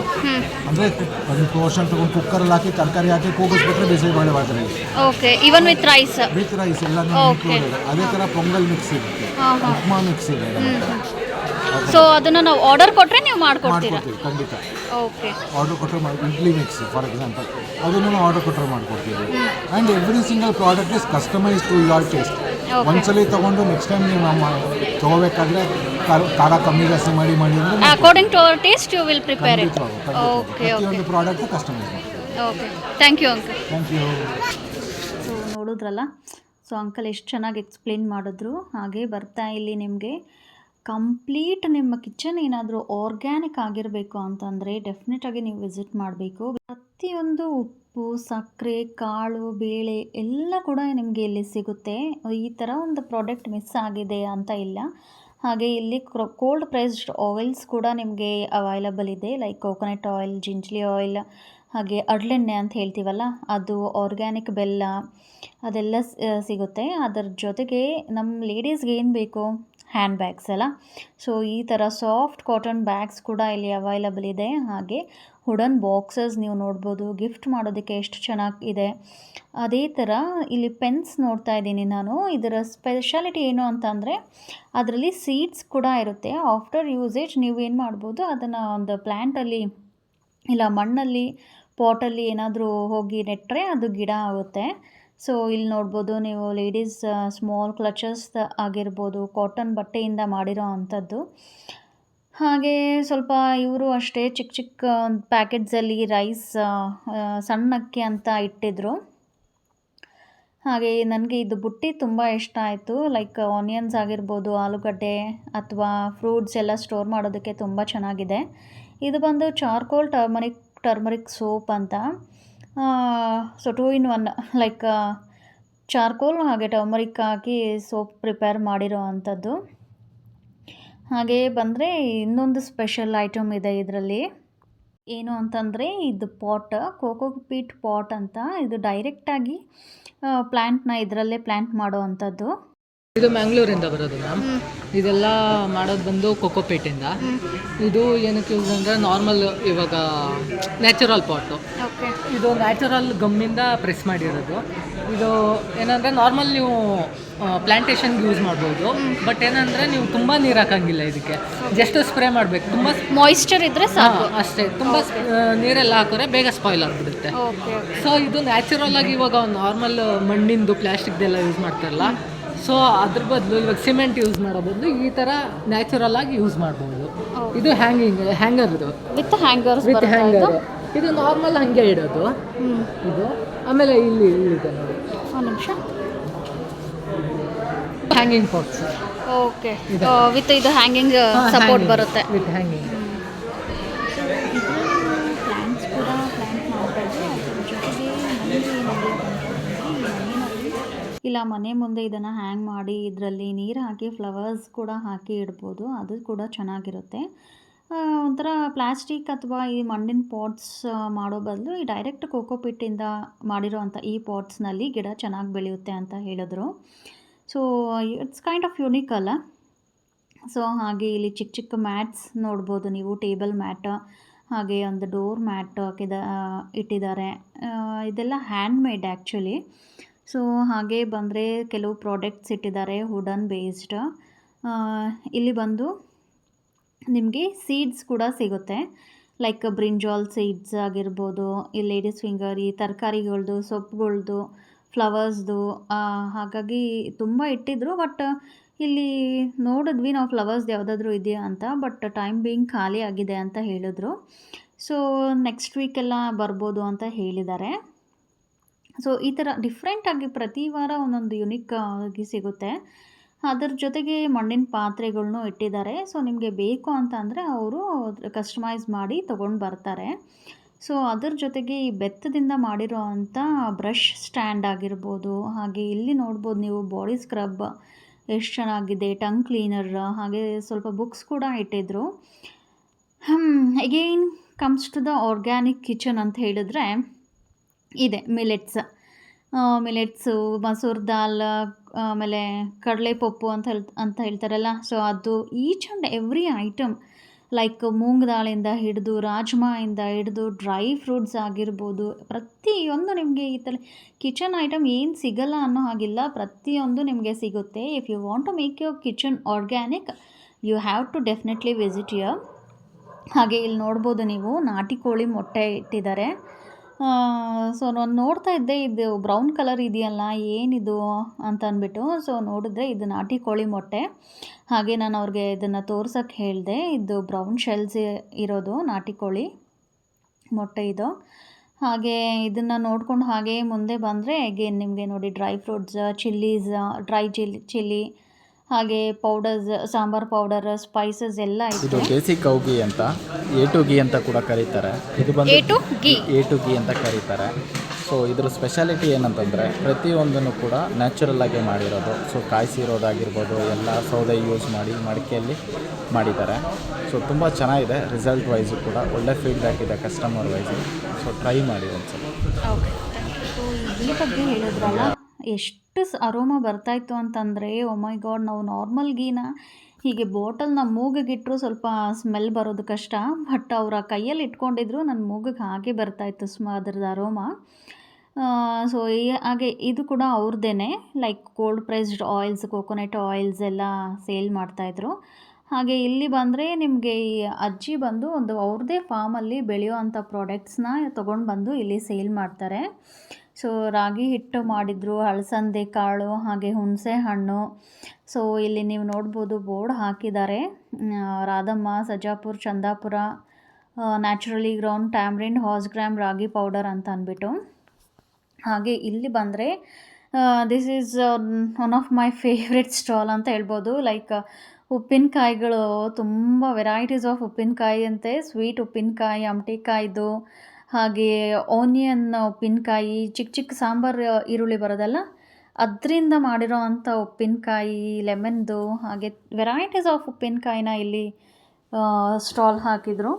ಅಂದರೆ ಒಂದು ಪೋರ್ಷನ್ ತಗೊಂಡು ಕುಕ್ಕರಲ್ಲಿ ಹಾಕಿ ತರಕಾರಿ ಹಾಕಿ ಕೂಗಿಸ್ಬಿಟ್ರೆ bisibele bath ready okay even with rice with rice ಎಲ್ಲ. ಅದೇ ಥರ ಪೊಂಗಲ್ ಮಿಕ್ಸ್ ಇರುತ್ತೆ. ಉಪ್ಮಾ ಮಿಕ್ಸ್ ಇದೆ. ಸೊ ಅದನ್ನು ನಾವು ಆರ್ಡರ್ ಕೊಟ್ಟರೆ ನೀವು ಮಾಡ್ಕೊಡ್ತೀರಾ? ಮಾಡ್ಕೊಡ್ತೀವಿ ಖಂಡಿತ. ಓಕೆ ಆರ್ಡರ್ ಕೊಟ್ಟರೆ ಮಾಡಿ ಇಡ್ಲಿ ಮಿಕ್ಸ್ ಫಾರ್ ಎಕ್ಸಾಂಪಲ್ ಅದನ್ನು ಆರ್ಡರ್ ಕೊಟ್ಟರೆ ಮಾಡ್ಕೊಡ್ತೀವಿ. And every single product is customise to your taste. ಒಂದ್ಸಲಿ ತೊಗೊಂಡು ನೆಕ್ಸ್ಟ್ ಟೈಮ್ ನೀವು ನಮ್ಮ ತಗೋಬೇಕಾದ್ರೆ ಖಾರ- ಖಾರ ಕಮ್ಮಿ ಜಾಸ್ತಿ ಮಾಡಿ ಮಾಡಿ ಅಂದರೆ according to our taste you will prepare it. Okay okay ಪ್ರತಿಯೊಂದು ಪ್ರಾಡಕ್ಟ್ ಕಸ್ಟಮೈಸ್ ಮಾಡ್ತೀವಿ. Okay thank you uncle thank you so ನೋಡಿದ್ರಲ್ಲ? ಸೊ ಅಂಕಲ್ ಎಷ್ಟು ಚೆನ್ನಾಗಿ ಎಕ್ಸ್ಪ್ಲೇನ್ ಮಾಡಿದ್ರು. ಹಾಗೆ ಬರ್ತಾ ಇಲ್ಲಿ ನಿಮಗೆ. ಕಂಪ್ಲೀಟ್ ನಿಮ್ಮ ಕಿಚನ್ ಏನಾದರೂ ಆರ್ಗ್ಯಾನಿಕ್ ಆಗಿರಬೇಕು ಅಂತಂದರೆ ಡೆಫಿನೆಟಾಗಿ ನೀವು ವಿಸಿಟ್ ಮಾಡಬೇಕು. ಪ್ರತಿಯೊಂದು ಉಪ್ಪು, ಸಕ್ಕರೆ, ಕಾಳು, ಬೇಳೆ ಎಲ್ಲ ಕೂಡ ನಿಮಗೆ ಇಲ್ಲಿ ಸಿಗುತ್ತೆ. ಈ ಥರ ಒಂದು ಪ್ರಾಡಕ್ಟ್ ಮಿಸ್ ಆಗಿದೆ ಅಂತ ಇಲ್ಲ. ಹಾಗೆ ಇಲ್ಲಿ ಕೋಲ್ಡ್ ಪ್ರೆಸ್ಡ್ ಆಯಿಲ್ಸ್ ಕೂಡ ನಿಮಗೆ ಅವೈಲಬಲ್ ಇದೆ. Like coconut oil gingelly oil ಹಾಗೆ ಅಡ್ಲೆಣ್ಣೆ ಅಂತ ಹೇಳ್ತೀವಲ್ಲ, ಅದು ಆರ್ಗ್ಯಾನಿಕ್ ಬೆಲ್ಲ ಅದೆಲ್ಲ ಸಿಗುತ್ತೆ. ಅದರ ಜೊತೆಗೆ ನಮ್ಮ ಲೇಡೀಸ್ಗೆ ಏನು ಬೇಕು? ಹ್ಯಾಂಡ್ ಬ್ಯಾಗ್ಸ್ ಅಲ್ಲ ಸೊ ಈ ಥರ ಸಾಫ್ಟ್ ಕಾಟನ್ ಬ್ಯಾಗ್ಸ್ ಕೂಡ ಇಲ್ಲಿ ಅವೈಲಬಲ್ ಇದೆ. ಹಾಗೆ ವುಡನ್ ಬಾಕ್ಸಸ್ ನೀವು ನೋಡ್ಬೋದು. ಗಿಫ್ಟ್ ಮಾಡೋದಕ್ಕೆ ಎಷ್ಟು ಚೆನ್ನಾಗಿದೆ. ಅದೇ ಥರ ಇಲ್ಲಿ ಪೆನ್ಸ್ ನೋಡ್ತಾ ಇದ್ದೀನಿ ನಾನು. ಇದರ ಸ್ಪೆಷಾಲಿಟಿ ಏನು ಅಂತಂದರೆ ಅದರಲ್ಲಿ ಸೀಡ್ಸ್ ಕೂಡ ಇರುತ್ತೆ. ಆಫ್ಟರ್ ಯೂಸೇಜ್ ನೀವು ಏನು ಮಾಡ್ಬೋದು, ಅದನ್ನು ಒಂದು ಪ್ಲ್ಯಾಂಟಲ್ಲಿ ಇಲ್ಲ ಮಣ್ಣಲ್ಲಿ ಪಾಟಲ್ಲಿ ಏನಾದರೂ ಹೋಗಿ ನೆಟ್ಟರೆ ಅದು ಗಿಡ ಆಗುತ್ತೆ. ಸೊ ಇಲ್ಲಿ ನೋಡ್ಬೋದು ನೀವು ಲೇಡೀಸ್ ಸ್ಮಾಲ್ ಕ್ಲಚಸ್ ಆಗಿರ್ಬೋದು ಕಾಟನ್ ಬಟ್ಟೆಯಿಂದ ಮಾಡಿರೋ ಅಂಥದ್ದು. ಹಾಗೆ ಸ್ವಲ್ಪ ಇವರು ಅಷ್ಟೇ ಚಿಕ್ಕ ಚಿಕ್ಕ ಪ್ಯಾಕೆಟ್ಸಲ್ಲಿ ರೈಸ್ ಸಣ್ಣ ಅಕ್ಕಿ ಅಂತ ಇಟ್ಟಿದ್ರು. ಹಾಗೆ ನನಗೆ ಇದು ಬುಟ್ಟಿ ತುಂಬ ಇಷ್ಟ ಆಯಿತು. ಲೈಕ್ ಆನಿಯನ್ಸ್ ಆಗಿರ್ಬೋದು, ಆಲೂಗಡ್ಡೆ ಅಥವಾ ಫ್ರೂಟ್ಸ್ ಎಲ್ಲ ಸ್ಟೋರ್ ಮಾಡೋದಕ್ಕೆ ತುಂಬ ಚೆನ್ನಾಗಿದೆ. ಇದು ಬಂದು ಚಾರ್ಕೋಲ್ ಟರ್ಮರಿಕ್ ಟರ್ಮರಿಕ್ ಸೋಪ್ ಅಂತ. So two in one like charcoal ಹಾಗೆ ಟರ್ಮರಿಕ್ ಹಾಕಿ ಸೋಪ್ ಪ್ರಿಪೇರ್ ಮಾಡಿರೋ ಅಂಥದ್ದು ಹಾಗೆ ಬಂದರೆ ಇನ್ನೊಂದು ಸ್ಪೆಷಲ್ ಐಟಮ್ ಇದೆ ಇದರಲ್ಲಿ. ಏನು ಅಂತಂದರೆ ಇದು ಪಾಟ್ ಕೋಕೋ ಪೀಟ್ ಪಾಟ್ ಅಂತ. ಇದು ಡೈರೆಕ್ಟಾಗಿ ಪ್ಲ್ಯಾಂಟ್ನ ಇದರಲ್ಲೇ ಪ್ಲ್ಯಾಂಟ್ ಮಾಡೋ ಅಂಥದ್ದು ಇದು ಮ್ಯಾಂಗ್ಳೂರಿಂದ ಬರೋದು ಮ್ಯಾಮ್ ಇದೆಲ್ಲ ಮಾಡೋದು ಬಂದು ಕೊಕೋಪೇಟಿಂದ ಇದು. ಏನಕ್ಕೆ ಯೂಸ್ ಅಂದರೆ ನಾರ್ಮಲ್ ಇವಾಗ ನ್ಯಾಚುರಲ್ ಪಾಟು ಇದು ನ್ಯಾಚುರಲ್ ಗಮ್ಮಿಂದ ಪ್ರೆಸ್ ಮಾಡಿರೋದು. ಇದು ಏನಂದರೆ ನಾರ್ಮಲ್ ನೀವು ಪ್ಲ್ಯಾಂಟೇಷನ್ಗೆ ಯೂಸ್ ಮಾಡ್ಬೋದು. ಬಟ್ ಏನಂದರೆ ನೀವು ತುಂಬ ನೀರು ಹಾಕಂಗಿಲ್ಲ ಇದಕ್ಕೆ. ಜಸ್ಟ್ ಸ್ಪ್ರೇ ಮಾಡಬೇಕು. ತುಂಬ ಮಾಯಿಶ್ಚರ್ ಇದ್ದರೆ ಸಾಕು. ಅಷ್ಟೇ. ತುಂಬ ನೀರೆಲ್ಲ ಹಾಕಿದ್ರೆ ಬೇಗ ಸ್ಪಾಯ್ಲ್ ಆಗಿಬಿಡುತ್ತೆ. ಓಕೆ ಸೊ ಇದು ನ್ಯಾಚುರಲ್ ಆಗಿ ಇವಾಗ ನಾರ್ಮಲ್ ಮಣ್ಣಿಂದು ಪ್ಲಾಸ್ಟಿಕ್ದೆಲ್ಲ ಯೂಸ್ ಮಾಡ್ತಾರಲ್ಲ. ಸೊ ಅದ್ರ ಬದಲು ಇವಾಗ ಸಿಮೆಂಟ್ ಯೂಸ್ ಮಾಡೋ ಬದಲು ಈ ಥರ ನ್ಯಾಚುರಲ್ ಆಗಿ ಯೂಸ್ ಮಾಡ್ಬೋದು. ಇದು ಹ್ಯಾಂಗಿಂಗ್ ಹ್ಯಾಂಗರ್ ಇದು. ವಿತ್ ಹ್ಯಾಂಗರ್ಸ್ ವಿತ್ ಹ್ಯಾಂಗರ್ ಇದು ನಾರ್ಮಲ್ ಹಾಗೆ ಇಡೋದು. ಇದು. ಆಮೇಲೆ ಇಲ್ಲಿ ಇಲ್ಲಿದೆ ನೋಡಿ. ಒಂದು ನಿಮಿಷ. Hanging pots okay. ವಿತ್ ಇದು ಹ್ಯಾಂಗಿಂಗ್ ಸಪೋರ್ಟ್ ಬರುತ್ತೆ. ವಿತ್ ಹ್ಯಾಂಗಿಂಗ್ ಇಲ್ಲ ಮನೆ ಮುಂದೆ ಇದನ್ನು ಹ್ಯಾಂಗ್ ಮಾಡಿ ಇದರಲ್ಲಿ ನೀರು ಹಾಕಿ ಫ್ಲವರ್ಸ್ ಕೂಡ ಹಾಕಿ ಇಡ್ಬೋದು. ಅದು ಕೂಡ ಚೆನ್ನಾಗಿರುತ್ತೆ. ಒಂಥರ ಪ್ಲಾಸ್ಟಿಕ್ ಅಥವಾ ಈ ಮಣ್ಣಿನ ಪಾಟ್ಸ್ ಮಾಡೋ ಬದಲು ಈ ಡೈರೆಕ್ಟ್ ಕೋಕೋಪಿಟ್ಟಿಂದ ಮಾಡಿರೋವಂಥ ಈ ಪಾಟ್ಸ್ನಲ್ಲಿ ಗಿಡ ಚೆನ್ನಾಗಿ ಬೆಳೆಯುತ್ತೆ ಅಂತ ಹೇಳಿದ್ರು. So it's kind of unique ಅಲ್ಲ. ಸೊ ಹಾಗೆ ಇಲ್ಲಿ ಚಿಕ್ಕ ಚಿಕ್ಕ ಮ್ಯಾಟ್ಸ್ ನೋಡ್ಬೋದು ನೀವು, ಟೇಬಲ್ ಮ್ಯಾಟ್, ಹಾಗೆ ಒಂದು ಡೋರ್ ಮ್ಯಾಟ್ ಹಾಕಿದ ಇಟ್ಟಿದ್ದಾರೆ. ಇದೆಲ್ಲ ಹ್ಯಾಂಡ್ ಮೇಡ್ ಆ್ಯಕ್ಚುಲಿ. ಸೊ ಹಾಗೆ ಬಂದರೆ ಕೆಲವು ಪ್ರಾಡಕ್ಟ್ಸ್ ಇಟ್ಟಿದ್ದಾರೆ, ವುಡನ್ ಬೇಸ್ಡ್. ಇಲ್ಲಿ ಬಂದು ನಿಮಗೆ ಸೀಡ್ಸ್ ಕೂಡ ಸಿಗುತ್ತೆ. ಲೈಕ್ ಬ್ರಿಂಜಾಲ್ ಸೀಡ್ಸ್ ಆಗಿರ್ಬೋದು, ಈ ಲೇಡೀಸ್ ಫಿಂಗರ್ ಈ ತರಕಾರಿಗಳ್ದು ಸೊಪ್ಪುಗಳ್ದು ಫ್ಲವರ್ಸ್ದು ಹಾಗಾಗಿ ತುಂಬ ಇಟ್ಟಿದ್ರು. ಬಟ್ ಇಲ್ಲಿ ನೋಡಿದ್ವಿ ನಾವು ಫ್ಲವರ್ಸ್ದು ಯಾವುದಾದ್ರೂ ಇದೆಯಾ ಅಂತ ಬಟ್ ಟೈಮ್ ಬೀಯಿಂಗ್ ಖಾಲಿ ಆಗಿದೆ ಅಂತ ಹೇಳಿದ್ರು. ಸೊ ನೆಕ್ಸ್ಟ್ ವೀಕೆಲ್ಲ ಬರ್ಬೋದು ಅಂತ ಹೇಳಿದ್ದಾರೆ. ಸೊ ಈ ಥರ ಡಿಫ್ರೆಂಟಾಗಿ ಪ್ರತಿ ವಾರ ಒಂದೊಂದು ಯುನಿಕ್ ಆಗಿ ಸಿಗುತ್ತೆ. ಅದರ ಜೊತೆಗೆ ಮಣ್ಣಿನ ಪಾತ್ರೆಗಳ್ನೂ ಇಟ್ಟಿದ್ದಾರೆ. ಸೊ ನಿಮಗೆ ಬೇಕು ಅಂತ ಅಂದರೆ ಅವರು ಕಸ್ಟಮೈಸ್ ಮಾಡಿ ತೊಗೊಂಡು ಬರ್ತಾರೆ. ಸೊ ಅದರ ಜೊತೆಗೆ ಈ ಬೆತ್ತದಿಂದ ಮಾಡಿರೋ ಅಂಥ ಬ್ರಷ್ ಸ್ಟ್ಯಾಂಡ್ ಆಗಿರ್ಬೋದು, ಹಾಗೆ ಇಲ್ಲಿ ನೋಡ್ಬೋದು ನೀವು ಬಾಡಿ ಸ್ಕ್ರಬ್ ಎಷ್ಟು ಚೆನ್ನಾಗಿದೆ ಟಂಗ್ ಕ್ಲೀನರ್ ಹಾಗೆ ಸ್ವಲ್ಪ ಬುಕ್ಸ್ ಕೂಡ ಇಟ್ಟಿದ್ರು. Again comes to the organic kitchen ಅಂತ ಹೇಳಿದ್ರೆ ಇದೆ ಮಿಲೆಟ್ಸ್ ಮಿಲೆಟ್ಸು ಮಸೂರ್ ದಾಲ್, ಆಮೇಲೆ ಕಡಲೆ ಪಪ್ಪು ಅಂತ ಹೇಳ್ ಅಂತ ಹೇಳ್ತಾರಲ್ಲ. ಸೊ ಅದು each and every item like moong ದಾಳಿಂದ ಹಿಡಿದು ಇಂದ ಹಿಡಿದು ಡ್ರೈ ಫ್ರೂಟ್ಸ್ ಆಗಿರ್ಬೋದು, ಪ್ರತಿಯೊಂದು ನಿಮಗೆ ಈ ಥರ ಕಿಚನ್ ಐಟಮ್ ಏನು ಸಿಗಲ್ಲ ಅನ್ನೋ ಹಾಗಿಲ್ಲ. ಪ್ರತಿಯೊಂದು ನಿಮಗೆ ಸಿಗುತ್ತೆ. If you want to make your kitchen organic you have to definitely visit here ಹಾಗೆ ಇಲ್ಲಿ ನೋಡ್ಬೋದು ನೀವು, ನಾಟಿ ಕೋಳಿ ಮೊಟ್ಟೆ ಇಟ್ಟಿದ್ದಾರೆ. ಸೊ ನಾನು ನೋಡ್ತಾ ಇದ್ದೆ, ಇದು ಬ್ರೌನ್ ಕಲರ್ ಇದೆಯಲ್ಲ, ಏನಿದು ಅಂತ ಅಂದ್ಬಿಟ್ಟು ಸೊ ನೋಡಿದ್ರೆ ಇದು ನಾಟಿ ಕೋಳಿ ಮೊಟ್ಟೆ. ಹಾಗೆ ನಾನು ಅವ್ರಿಗೆ ಇದನ್ನು ತೋರ್ಸೋಕ್ಕೆ ಹೇಳಿದೆ, ಇದು ಬ್ರೌನ್ ಶೆಲ್ಸ್ ಇರೋದು ನಾಟಿ ಕೋಳಿ ಮೊಟ್ಟೆ ಇದು. ಹಾಗೆ ಇದನ್ನು ನೋಡ್ಕೊಂಡು ಹಾಗೆ ಮುಂದೆ ಬಂದರೆ ಅಗೇನ್ ನಿಮಗೆ ನೋಡಿ dry fruits chillies dry chilli chilli ಹಾಗೆ ಪೌಡರ್ಸ್ ಸಾಂಬಾರ್ ಪೌಡರ್ ಸ್ಪೈಸಸ್ ಎಲ್ಲ ಇದು ಇದೆ ದೇಸಿ ಕೌಗಿ ಅಂತ ಎ ಟು ಗಿ ಅಂತ ಕೂಡ ಕರೀತಾರೆ. ಇದು ಬಂದು A two ghee A two ghee ಅಂತ ಕರೀತಾರೆ. ಸೊ ಇದ್ರ ಸ್ಪೆಷಾಲಿಟಿ ಏನಂತಂದರೆ ಪ್ರತಿಯೊಂದನ್ನು ಕೂಡ ನ್ಯಾಚುರಲ್ ಆಗಿ ಮಾಡಿರೋದು. ಸೊ ಕಾಯಿಸಿರೋದಾಗಿರ್ಬೋದು ಎಲ್ಲ ಸೌದೆ ಯೂಸ್ ಮಾಡಿ ಮಡಿಕೆಯಲ್ಲಿ ಮಾಡಿದ್ದಾರೆ. ಸೊ ತುಂಬ ಚೆನ್ನಾಗಿದೆ ರಿಸಲ್ಟ್ ವೈಸು ಕೂಡ. ಒಳ್ಳೆ ಫೀಡ್ಬ್ಯಾಕ್ ಇದೆ ಕಸ್ಟಮರ್ ವೈಸು ಸೊ ಟ್ರೈ ಮಾಡಿ ಒಂದ್ಸಲ. ಓಕೆ ಇದ್ರ ಬಗ್ಗೆ ಹೇಳಿದ್ರಲ್ಲ ಎಷ್ಟು ಅರೋಮ ಬರ್ತಾಯಿತ್ತು ಅಂತಂದರೆ, ಓ ಮೈ ಗಾಡ್, ನಾವು ನಾರ್ಮಲ್ ಗೀನ? ಹೀಗೆ ಬಾಟಲ್ನ ಮೂಗಿಗಿಟ್ಟರು ಸ್ವಲ್ಪ ಸ್ಮೆಲ್ ಬರೋದು ಕಷ್ಟ, ಬಟ್ ಅವರ ಕೈಯಲ್ಲಿ ಇಟ್ಕೊಂಡಿದ್ರು ನನ್ನ ಮೂಗಿಗೆ ಹಾಗೆ ಬರ್ತಾಯಿತ್ತು ಸ್ಮ ಅದ್ರದ್ದು ಅರೋಮ. ಸೊ ಹಾಗೆ ಇದು ಕೂಡ ಅವ್ರದ್ದೇ like cold pressed oils, coconut oils ಎಲ್ಲ ಸೇಲ್ ಮಾಡ್ತಾಯಿದ್ರು. ಹಾಗೆ ಇಲ್ಲಿ ಬಂದರೆ ನಿಮಗೆ ಈ ಅಜ್ಜಿ ಬಂದು ಒಂದು ಅವ್ರದ್ದೇ ಫಾರ್ಮಲ್ಲಿ ಬೆಳೆಯೋ ಅಂಥ ಪ್ರಾಡಕ್ಟ್ಸ್ನ ತೊಗೊಂಡು ಬಂದು ಇಲ್ಲಿ ಸೇಲ್ ಮಾಡ್ತಾರೆ. ಸೊ ರಾಗಿ ಹಿಟ್ಟು ಮಾಡಿದರು ಅಳಸಂದೆ ಕಾಳು, ಹಾಗೆ ಹುಣಸೆ ಹಣ್ಣು. ಸೊ ಇಲ್ಲಿ ನೀವು ನೋಡ್ಬೋದು ಬೋರ್ಡ್ ಹಾಕಿದ್ದಾರೆ. Radhamma, Sajapur, Chandapura naturally ground tamarind ಹಾಸ್ಗ್ರಾಮ್ ragi powder ಅಂತ ಅಂದ್ಬಿಟ್ಟು. ಹಾಗೆ ಇಲ್ಲಿ ಬಂದರೆ this is one of my favourite stall ಅಂತ ಹೇಳ್ಬೋದು. ಲೈಕ್ ಉಪ್ಪಿನಕಾಯಿಗಳು, ತುಂಬ ವೆರೈಟೀಸ್ ಆಫ್ ಉಪ್ಪಿನಕಾಯಿ ಅಂತೆ. ಸ್ವೀಟ್ ಉಪ್ಪಿನಕಾಯಿ ಆಮ್ಟಿಕಾಯ್ದು ಹಾಗೆ ಓನಿಯನ್ ಉಪ್ಪಿನಕಾಯಿ, ಚಿಕ್ಕ ಚಿಕ್ಕ ಸಾಂಬಾರು ಈರುಳ್ಳಿ ಬರೋದಲ್ಲ? ಅದರಿಂದ ಮಾಡಿರೋ ಅಂಥ ಉಪ್ಪಿನಕಾಯಿ ಲೆಮನ್ದು ಹಾಗೆ ವೆರೈಟೀಸ್ ಆಫ್ ಉಪ್ಪಿನಕಾಯಿನ ಇಲ್ಲಿ ಸ್ಟಾಲ್ ಹಾಕಿದರು.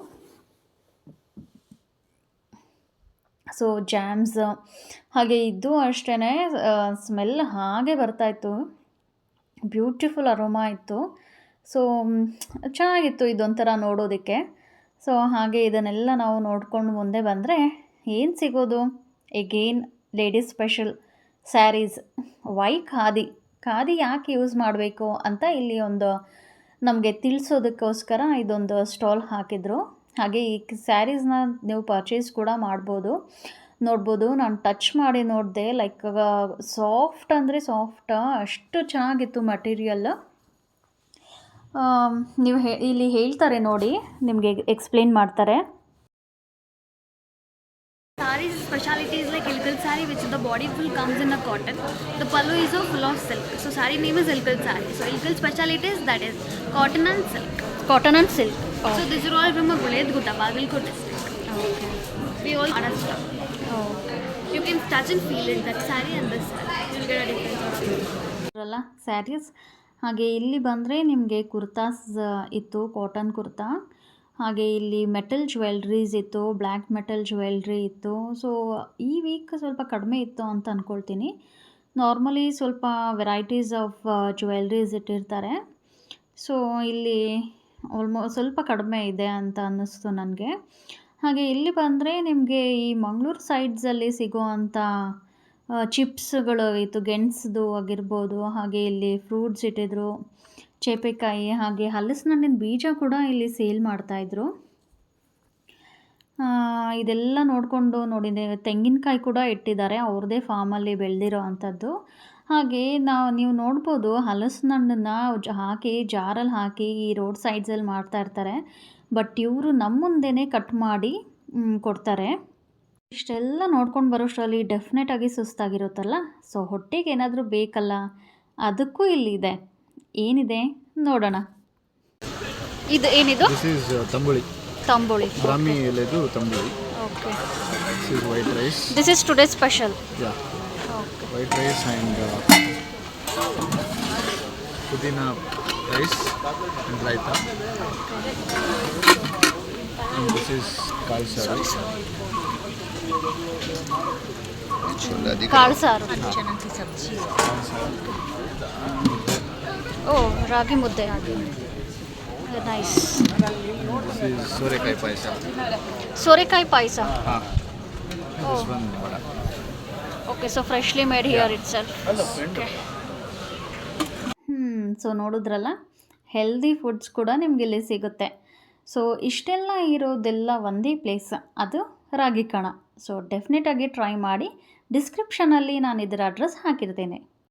ಸೊ ಜ್ಯಾಮ್ಸ್ ಹಾಗೆ ಇದು ಅಷ್ಟೇ ಸ್ಮೆಲ್ ಹಾಗೆ ಬರ್ತಾಯಿತ್ತು ಬ್ಯೂಟಿಫುಲ್ ಅರೋಮಾ ಇತ್ತು. ಸೊ ಚೆನ್ನಾಗಿತ್ತು ಇದೊಂಥರ ನೋಡೋದಕ್ಕೆ. ಸೊ, ಹಾಗೆ ಇದನ್ನೆಲ್ಲ ನಾವು ನೋಡಿಕೊಂಡು ಮುಂದೆ ಬಂದರೆ ಏನು ಸಿಗೋದು? Again ladies special saris why khadi? Khadi ಯಾಕೆ ಯೂಸ್ ಮಾಡಬೇಕು ಅಂತ ಇಲ್ಲಿ ಒಂದು ನಮಗೆ ತಿಳಿಸೋದಕ್ಕೋಸ್ಕರ ಇದೊಂದು ಸ್ಟಾಲ್ ಹಾಕಿದರು. ಹಾಗೆ ಈ ಸ್ಯಾರೀಸ್ನ ನೀವು ಪರ್ಚೇಸ್ ಕೂಡ ಮಾಡ್ಬೋದು. ನೋಡ್ಬೋದು, ನಾನು ಟಚ್ ಮಾಡಿ ನೋಡಿದೆ ಲೈಕ್ ಸಾಫ್ಟ್ ಅಂದರೆ ಸಾಫ್ಟ್ ಅಷ್ಟು ಚೆನ್ನಾಗಿತ್ತು ಮಟೀರಿಯಲ್ ನೀವು ಹೇ ಇಲ್ಲಿ ಹೇಳ್ತಾರೆ ನೋಡಿ ನಿಮಗೆ ಎಕ್ಸ್ಪ್ಲೇನ್ ಮಾಡ್ತಾರೆ. Saris speciality is like Ilkal sari which the body full comes in a cotton the pallu is a full of silk so sari name is Ilkal sari so Ilkal speciality is that is cotton and silk cotton and silk so this are all from a Guledgudda Bagalkot district okay all you can touch in feel in that sari saris ಹಾಗೆ ಇಲ್ಲಿ ಬಂದರೆ ನಿಮಗೆ ಕುರ್ತಾಸ್ ಇತ್ತು cotton kurta. ಹಾಗೆ ಇಲ್ಲಿ metal jewelleries ಇತ್ತು black metal jewellery ಇತ್ತು. So ಈ ವೀಕ್ ಸ್ವಲ್ಪ ಕಡಿಮೆ ಇತ್ತು ಅಂತ ಅಂದ್ಕೊಳ್ತೀನಿ ನಾರ್ಮಲಿ ಸ್ವಲ್ಪ ವೆರೈಟೀಸ್ ಆಫ್ ಜ್ಯುವೆಲ್ರೀಸ್ ಇಟ್ಟಿರ್ತಾರೆ. ಸೊ ಇಲ್ಲಿ ಆಲ್ಮೋ ಸ್ವಲ್ಪ ಕಡಿಮೆ ಇದೆ ಅಂತ ಅನ್ನಿಸ್ತು ನನಗೆ. ಹಾಗೆ ಇಲ್ಲಿ ಬಂದರೆ ನಿಮಗೆ ಈ ಮಂಗಳೂರು ಸೈಡ್ಸಲ್ಲಿ ಸಿಗೋವಂಥ ಚಿಪ್ಸ್ಗಳು ಇತ್ತು, ಗೆಣಸ್ದು ಆಗಿರ್ಬೋದು, ಹಾಗೆ ಇಲ್ಲಿ ಫ್ರೂಟ್ಸ್ ಇಟ್ಟಿದ್ರು, ಚೇಪೆಕಾಯಿ, ಹಾಗೆ ಹಲಸಿನಣ್ಣಿನ ಬೀಜ ಕೂಡ ಇಲ್ಲಿ ಸೇಲ್ ಮಾಡ್ತಾಯಿದ್ರು ಇದೆಲ್ಲ ನೋಡಿಕೊಂಡು ನೋಡಿದೆ, ತೆಂಗಿನಕಾಯಿ ಕೂಡ ಇಟ್ಟಿದ್ದಾರೆ, ಅವ್ರದ್ದೇ ಫಾರ್ಮಲ್ಲಿ ಬೆಳೆದಿರೋ ಅಂಥದ್ದು. ಹಾಗೆ ನಾವು, ನೀವು ನೋಡ್ಬೋದು ಹಲಸಿನಣ್ಣನ್ನು ಹಾಕಿ, ಜಾರಲ್ಲಿ ಹಾಕಿ ಈ ರೋಡ್ ಸೈಡ್ಸಲ್ಲಿ ಮಾಡ್ತಾ ಇರ್ತಾರೆ, ಬಟ್ ಇವರು ನಮ್ಮ ಮುಂದೆನೇ ಕಟ್ ಮಾಡಿ ಕೊಡ್ತಾರೆ. ಇಷ್ಟೆಲ್ಲ ನೋಡ್ಕೊಂಡು ಬರೋಷ್ಟರಲ್ಲಿ ಡೆಫಿನೆಟಾಗಿ ಸುಸ್ತಾಗಿರುತ್ತಲ್ಲ? ಸೊ ಹೊಟ್ಟೆಗೆ ಏನಾದರೂ ಬೇಕಲ್ಲ? ಅದಕ್ಕೂ ಇಲ್ಲಿದೆ ಏನಿದೆ? ನೋಡೋಣ. ಇದು ಏನಿದು? ದಿಸ್ ಈಸ್ ತಂಬುಳಿ. ತಂಬುಳಿ. ಬ್ರಾಹ್ಮಿ ಎಲೆದು ತಂಬುಳಿ. Okay this is white rice this is today special yeah okay white rice and pudina rice and raita this is ಕಾಯಿ ಸಾರಿ ಕಾಳು ಸಾರು. ಓ ರಾಗಿ ಮುದ್ದೆ ನೈಸ್ ಸೋರೆಕಾಯಿ ಪಾಯಸ. ಸೋರೆಕಾಯಿ ಪಾಯಸ? Okay so freshly made here itself ಹ್ಞೂ ಸೊ ನೋಡಿದ್ರಲ್ಲ ಹೆಲ್ದಿ ಫುಡ್ಸ್ ಕೂಡ ನಿಮ್ಗೆ ಇಲ್ಲಿ ಸಿಗುತ್ತೆ. ಸೊ ಇಷ್ಟೆಲ್ಲ ಇರೋದೆಲ್ಲ ಒಂದೇ ಪ್ಲೇಸ್ ಅದು ರಾಗಿ ಕಣ. ಸೊ ಡೆಫಿನೆಟಾಗಿ ಟ್ರೈ ಮಾಡಿ ಡಿಸ್ಕ್ರಿಪ್ಷನಲ್ಲಿ ನಾನು ಇದರ ಅಡ್ರೆಸ್ ಹಾಕಿರ್ತೇನೆ.